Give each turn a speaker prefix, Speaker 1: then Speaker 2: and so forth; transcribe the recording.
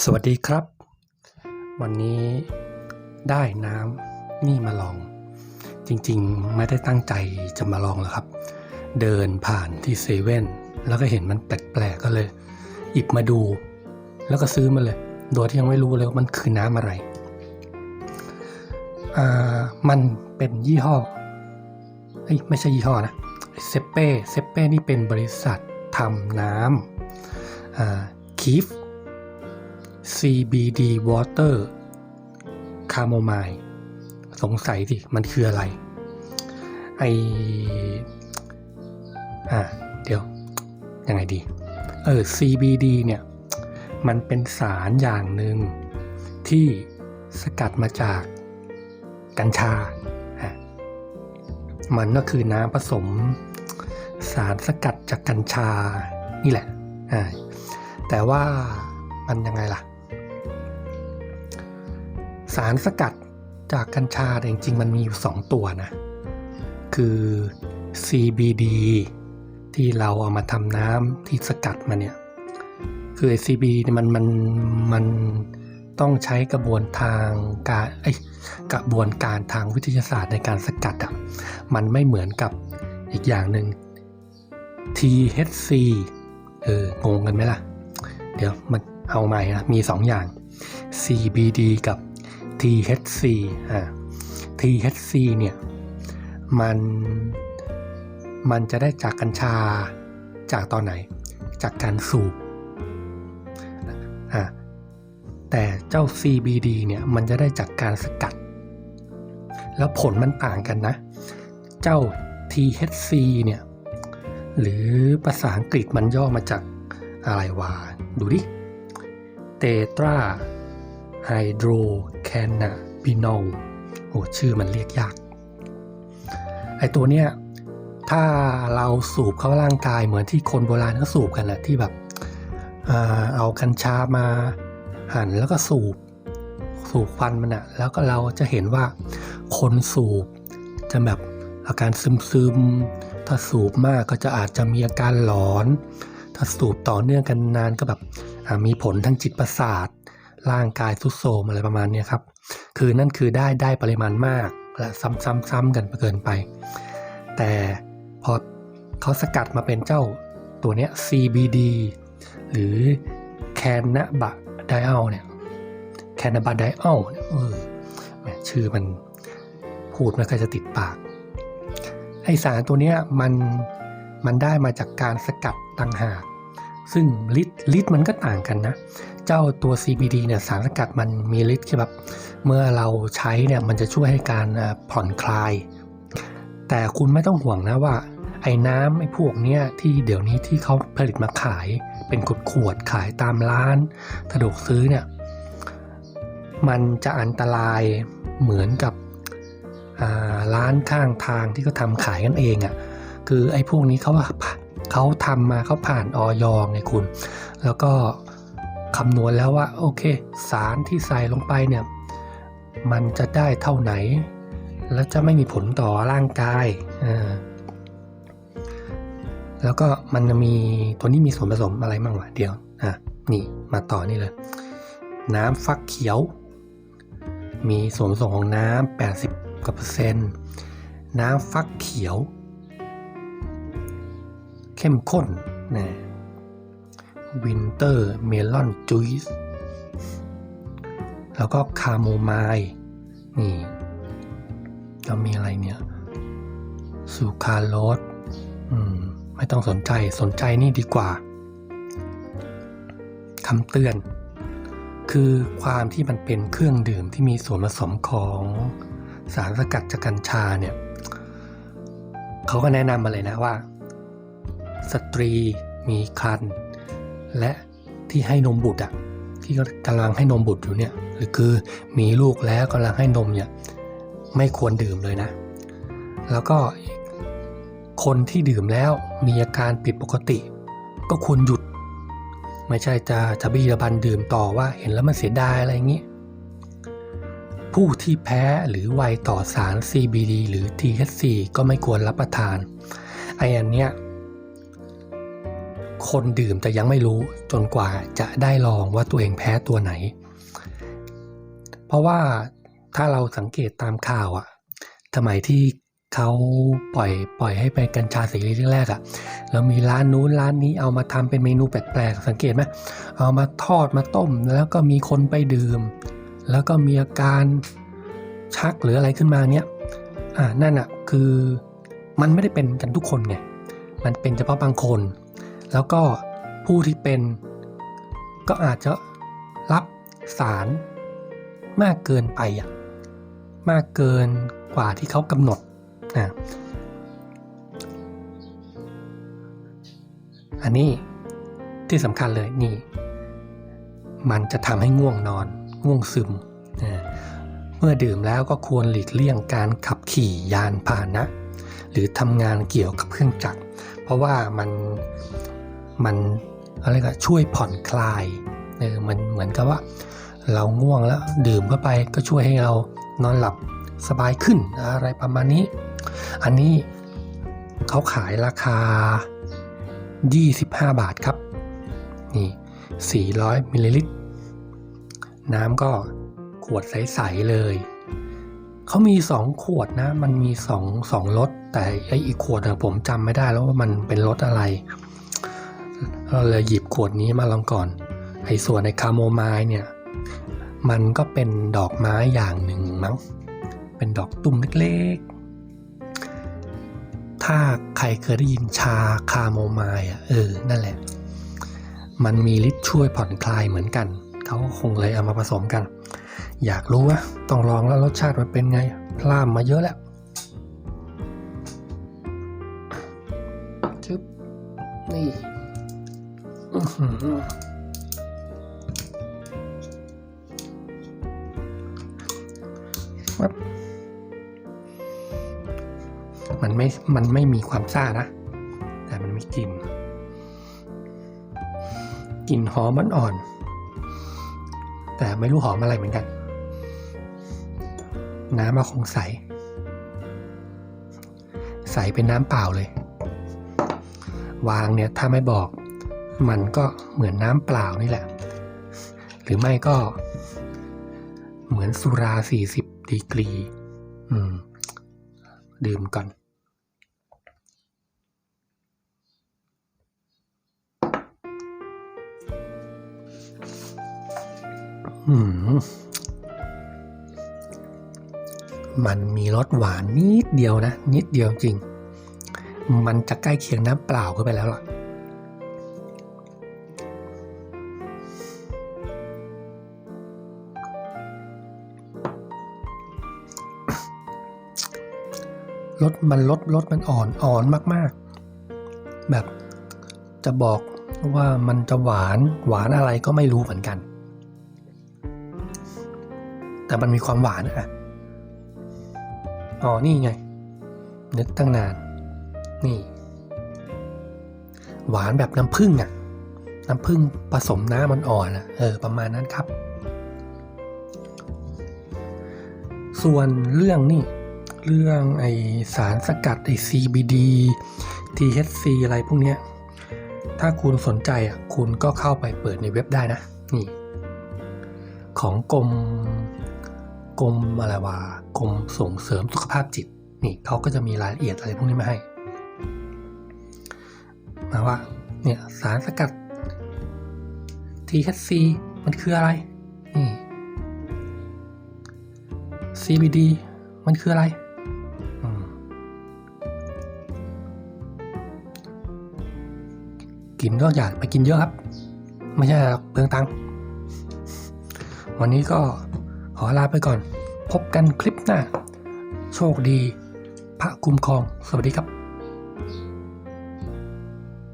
Speaker 1: สวัสดีครับ วันนี้ได้น้ำนี่มาลอง จริงๆ ไม่ได้ตั้งใจจะมาลองหรอกครับ เดินผ่านที่เซเว่นแล้วก็เห็นมันแปลกๆก็เลย หยิบมาดู แล้วก็ซื้อมาเลย โดยที่ยังไม่รู้เลยว่ามันคือน้ำอะไร อ่า มันเป็นยี่ห้อเอ้ยไม่ใช่ยี่ห้อนะเซเป้เซเป้นี่เป็นบริษัททำน้ำอ่าคีฟ CBD Water Chamomile สงสัยสิมันคืออะไร ไออ่าเดี๋ยว ยังไงดี เออ CBD เนี่ย มันเป็นสารอย่างหนึ่งที่สกัดมาจากกัญชาฮะมันก็คือน้ำผสมสารสกัดจากกัญชานี่แหละอ่าแต่ว่ามันยังไงล่ะ สารสกัดจากกัญชาแต่จริงๆ มันมีอยู่ 2 ตัวนะ คือ CBD ที่เราเอามาทำน้ำที่สกัดมาเนี่ย คือไอ้ CBD เนี่ยมันมันมันต้องใช้กระบวนทางการเอ้กระบวนการทางวิทยาศาสตร์ในการสกัดอะมันไม่เหมือนกับอีกอย่างหนึ่ง THC เอองงกันไหมล่ะ เดี๋ยวมันเอาใหม่นะมี 2 อย่าง CBD กับ THC อ่า THC เนี่ยมันมันจะได้จากกัญชาจากตอนไหน จากการสูบอ่าแต่เจ้า CBD เนี่ยมันจะได้จากการสกัด แล้วผลมันต่างกันนะ เจ้า THC เนี่ยหรือภาษาอังกฤษมันย่อมาจากอะไรวะดูดิเตตรา ไฮโดรแคนนาบินอลโอ้ชื่อมันเรียกยาก ไอตัวเนี้ยถ้าเราสูบเข้าร่างกายเหมือนที่คนโบราณเขาสูบกันนะที่แบบเอากัญชามาหั่นแล้วก็สูบสูบควันมันอะแล้วก็เราจะเห็นว่าคนสูบจะแบบอาการซึมๆถ้าสูบมากก็จะอาจจะมีอาการหลอน ถ้าสูบต่อเนื่องกันนานก็แบบมีผลทางจิตประสาท ร่างกายทุดโทมอะไรประมาณนี้ครับ คือนั่นคือได้ได้ปริมาณมากและซ้ำๆๆกันเกินไป แต่พอเขาสกัดมาเป็นเจ้าตัวเนี้ย CBD หรือแคนนาบะไดอัลเนี่ยแคนนาบะไดอัลเนี่ยเออชื่อมันพูดไม่ค่อยจะติดปาก ไอสารตัวเนี้ยมันมันได้มาจากการสกัดต่างหาก ซึ่งฤทธิ์ฤทธิ์มันก็ต่างกันนะ เจ้าตัว CBD เนี่ยสารสกัดมันมีฤทธิ์ที่แบบเมื่อเราใช้เนี่ยมันจะช่วยให้การผ่อนคลาย แต่คุณไม่ต้องห่วงนะว่า ไอ้น้ำไอ้พวกเนี้ยที่เดี๋ยวนี้ที่เขาผลิตมาขายเป็นขวดขวดขายตามร้านสะดวกซื้อเนี่ยมันจะอันตรายเหมือนกับร้านข้างทางที่เขาทำขายกันเองอะ่ะคือไอ้พวกนี้เขาว่า เขาทำมาเขาผ่านออยไงคุณ แล้วก็คำนวณแล้วว่าโอเค สารที่ใส่ลงไปเนี่ยมันจะได้เท่าไหน แล้วจะไม่มีผลต่อร่างกายอ่าแล้วก็มันจะมีตัวนี้มีส่วนผสมอะไรบ้างวะเดี๋ยวอะนี่มาต่อนี่เลย น้ำฟักเขียว มีส่วนผสมของน้ำ80กว่าเปอร์เซ็นต์น้ำฟักเขียว เข้มข้นนะวินเตอร์เมลอนจูสแล้วก็คาโมไมล์นี่แล้วมีอะไรเนี่ยซูคาโรสอืมไม่ต้องสนใจสนใจนี่ดีกว่าคำเตือน คือความที่มันเป็นเครื่องดื่มที่มีส่วนผสมของสารสกัดจากกัญชาเนี่ยเขาก็แนะนำมาเลยนะว่า สตรีมีครรภ์และที่ให้นมบุตรอะที่กำลังให้นมบุตรอยู่เนี่ยหรือคือมีลูกแล้วกำลังให้นมเนี่ยไม่ควรดื่มเลยนะ แล้วก็คนที่ดื่มแล้วมีอาการผิดปกติ ก็ควรหยุด ไม่ใช่จะจะบีระบันดื่มต่อว่าเห็นแล้วมันเสียดายอะไรอย่างนี้ ผู้ที่แพ้หรือไวต่อสาร CBD หรือ THC ก็ไม่ควรรับประทานไออันเนี้ย คนดื่มแต่ยังไม่รู้จนกว่าจะได้ลองว่าตัวเองแพ้ตัวไหน เพราะว่าถ้าเราสังเกตตามข่าวอะสมัยที่เขาปล่อยปล่อยให้ไปกัญชาเสรีแรกอะแล้วมีร้านนู้นร้านนี้เอามาทำเป็นเมนูแปลกๆสังเกตไหมเอามาทอดมาต้ม แล้วก็มีคนไปดื่ม แล้วก็มีอาการชักหรืออะไรขึ้นมาเนี้ยอ่านั่นอะคือมันไม่ได้เป็นกันทุกคนไงมันเป็นเฉพาะบางคน แล้วก็ผู้ที่เป็น ก็อาจจะรับสารมากเกินไปอะมากเกินกว่าที่เขากำหนดนะอันนี้ที่สำคัญเลยนี่ มันจะทำให้ง่วงนอน ง่วงซึมนะเมื่อดื่มแล้วก็ควรหลีกเลี่ยงการขับขี่ยานพาหนะ หรือทำงานเกี่ยวกับเครื่องจักร เพราะว่ามัน มันอะไรก็ช่วยผ่อนคลายเออมันเหมือนกับว่า เราง่วงแล้วดื่มเข้าไปก็ช่วยให้เรานอนหลับสบายขึ้นอะไรประมาณนี้ อันนี้เขาขายราคา 25 บาทครับ นี่ 400มิลลิลิตร น้ำก็ขวดใส ๆ เลย เขามี 2 ขวดนะ มันมี 2 2รสแต่ไออีกขวดผมจำไม่ได้แล้วว่ามันเป็นรสอะไร เราเลยหยิบขวดนี้มาลองก่อน ไอส่วนในคาโมไมล์เนี่ย มันก็เป็นดอกไม้อย่างหนึ่งมั้ง เป็นดอกตุ่มเล็กๆ ถ้าใครเคยได้ยินชาคาโมไมล์อะ เออ นั่นแหละ มันมีฤทธิ์ช่วยผ่อนคลายเหมือนกัน เขาคงเลยเอามาผสมกัน อยากรู้ว่าต้องลองแล้วรสชาติมันเป็นไง พลามมาเยอะแล้วชึบนี่ อื้อหือวับมันไม่ มันไม่มีความซ่านะ แต่มันมีกลิ่น กลิ่นหอมมันอ่อนแต่ไม่รู้หอมอะไรเหมือนกัน น้ำมาคงใส ใสเป็นน้ำเปล่าเลย วางเนี่ยถ้าไม่บอก มันก็เหมือนน้ำเปล่านี่แหละ หรือไม่ก็เหมือนสุรา 40 ดีกรี อืม ดื่มก่อน อืม มันมีรสหวานนิดเดียวนะ นิดเดียวจริง มันจะใกล้เคียงน้ำเปล่าขึ้นไปแล้วล่ะ รสมันรสรสมันอ่อนอ่อนมากๆ แบบจะบอกว่ามันจะหวานหวานอะไรก็ไม่รู้เหมือนกัน แต่มันมีความหวานอะอ๋อนี่ไง นึกตั้งนาน นี่ หวานแบบน้ำผึ้งอะน้ำผึ้งผสมน้ำมันอ่อนอะเออ ประมาณนั้นครับ ส่วนเรื่องนี่ เรื่องไอสารสกัดไอ CBD THC อะไรพวกเนี้ย ถ้าคุณสนใจอะคุณก็เข้าไปเปิดในเว็บได้นะ นี่ ของกรมกรมอะไรวะกรมส่งเสริมสุขภาพจิต นี่เขาก็จะมีรายละเอียดอะไรพวกนี้มาให้มาว่าเนี่ยสารสกัด THC มันคืออะไรนี่ CBD มันคืออะไร กินก็อยากไปกินเยอะครับ ไม่ใช่เปลืองตังค์วันนี้ก็ขอลาไปก่อน พบกันคลิปหน้า โชคดี พระคุ้มครอง สวัสดีครับ